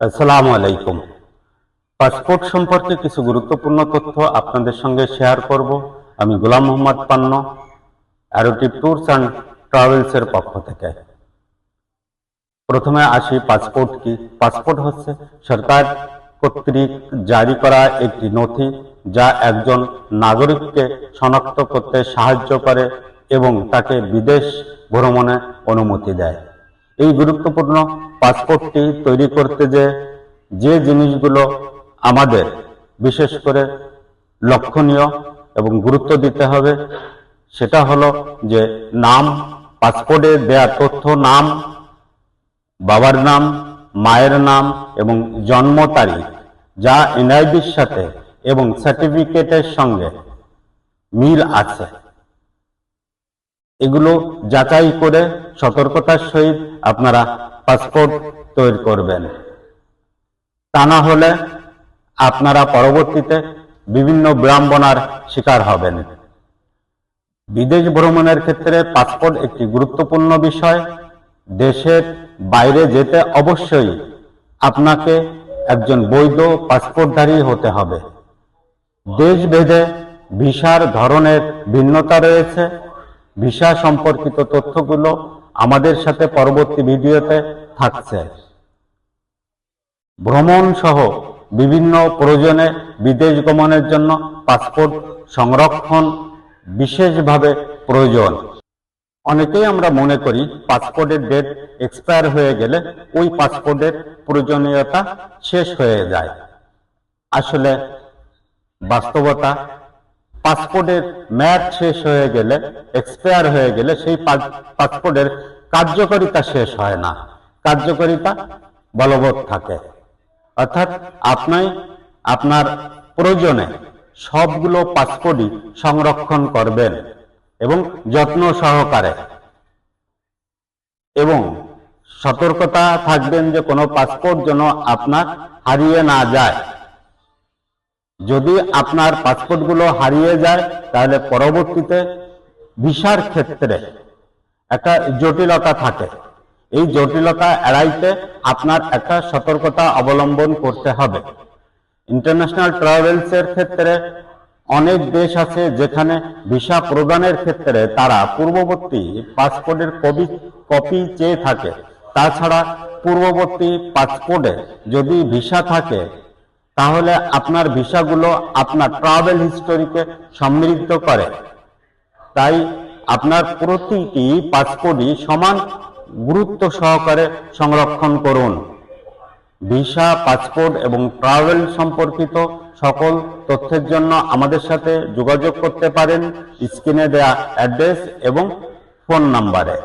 আসসালামু আলাইকুম। পাসপোর্ট সম্পর্কে কিছু গুরুত্বপূর্ণ তথ্য আপনাদের সঙ্গে শেয়ার করব। আমি গোলাম মোহাম্মদ পান্ন, অ্যারোটিভ ট্যুরস অ্যান্ড ট্রাভেলসের পক্ষ থেকে। প্রথমে আসি পাসপোর্ট কি? পাসপোর্ট হচ্ছে সরকার কর্তৃক জারি করা একটি নথি যা একজন নাগরিককে শনাক্ত করতে সাহায্য করে এবং তাকে বিদেশ ভ্রমণে অনুমতি দেয়। এই গুরুত্বপূর্ণ পাসপোর্টটি তৈরি করতে যে যে জিনিসগুলো আমাদের, বিশেষ করে লক্ষণীয় এবং গুরুত্ব দিতে হবে, সেটা হলো যে নাম, পাসপোর্টে দেয়া তথ্য নাম, বাবার নাম, মায়ের নাম এবং জন্ম তারিখ, যা এনআইডির সাথে এবং সার্টিফিকেটের সঙ্গে মিল আছে। এগুলো যাচাই করে সতর্কতার সহিত আপনারা পাসপোর্ট তৈরি করবেন। তা না হলে আপনারা পরবর্তীতে বিভিন্ন বিড়ম্বনার শিকার হবেন। বিদেশ ভ্রমণের ক্ষেত্রে পাসপোর্ট একটি গুরুত্বপূর্ণ বিষয়। দেশের বাইরে যেতে অবশ্যই আপনাকে একজন বৈধ পাসপোর্টধারী হতে হবে। দেশ ভেদে ভিসার ধরনের ভিন্নতা রয়েছে। ভিসা সম্পর্কিত তথ্যগুলো আমাদের সাথে পরবর্তী ভিডিওতে থাকছে। ভ্রমণ সহ বিভিন্ন প্রয়োজনে বিদেশ গমনের জন্য পাসপোর্ট সংরক্ষণ বিশেষভাবে প্রয়োজন। অনেকেই আমরা মনে করি পাসপোর্টের ডেট এক্সপায়ার হয়ে গেলে ওই পাসপোর্টের প্রয়োজনীয়তা শেষ হয়ে যায়। আসলে বাস্তবতা পাসপোর্টের মেয়াদ শেষ হয়ে গেলে এক্সপায়ার হয়ে গেলে সেই পাসপোর্টের কার্যকারিতা শেষ হয় না। কার্যকারিতা বলবৎ থাকে। অর্থাৎ আপনি আপনার প্রয়োজনে সবগুলো পাসপোর্টই সংরক্ষণ করবেন এবং যত্ন সহকারে। এবং সতর্কতা থাকবেন যে কোনো পাসপোর্ট যেন আপনার হারিয়ে না যায়। যদি আপনার পাসপোর্টগুলো হারিয়ে যায়, তাহলে পরবর্তীতে ভিসার ক্ষেত্রে একটা জটিলতা থাকে। এই জটিলতা এড়াইতে আপনার একটা সতর্কতা অবলম্বন করতে হবে। ইন্টারন্যাশনাল ট্রাভেলস এর ক্ষেত্রে অনেক দেশ আছে যেখানে ভিসা প্রদানের ক্ষেত্রে তারা পূর্ববর্তী পাসপোর্টের কপি কপি চেয়ে থাকে। তাছাড়া পূর্ববর্তী পাসপোর্টে যদি ভিসা থাকে তাহলে আপনার ভিসাগুলো আপনার ট্রাভেল হিস্টোরিকে সমৃদ্ধ করে। তাই আপনার প্রতিটি পাসপোর্টই সমান গুরুত্ব সহকারে সংরক্ষণ করুন। ভিসা পাসপোর্ট এবং ট্রাভেল সম্পর্কিত সকল তথ্যের জন্য আমাদের সাথে যোগাযোগ করতে পারেন। স্ক্রিনে দেয়া অ্যাড্রেস এবং ফোন নাম্বারে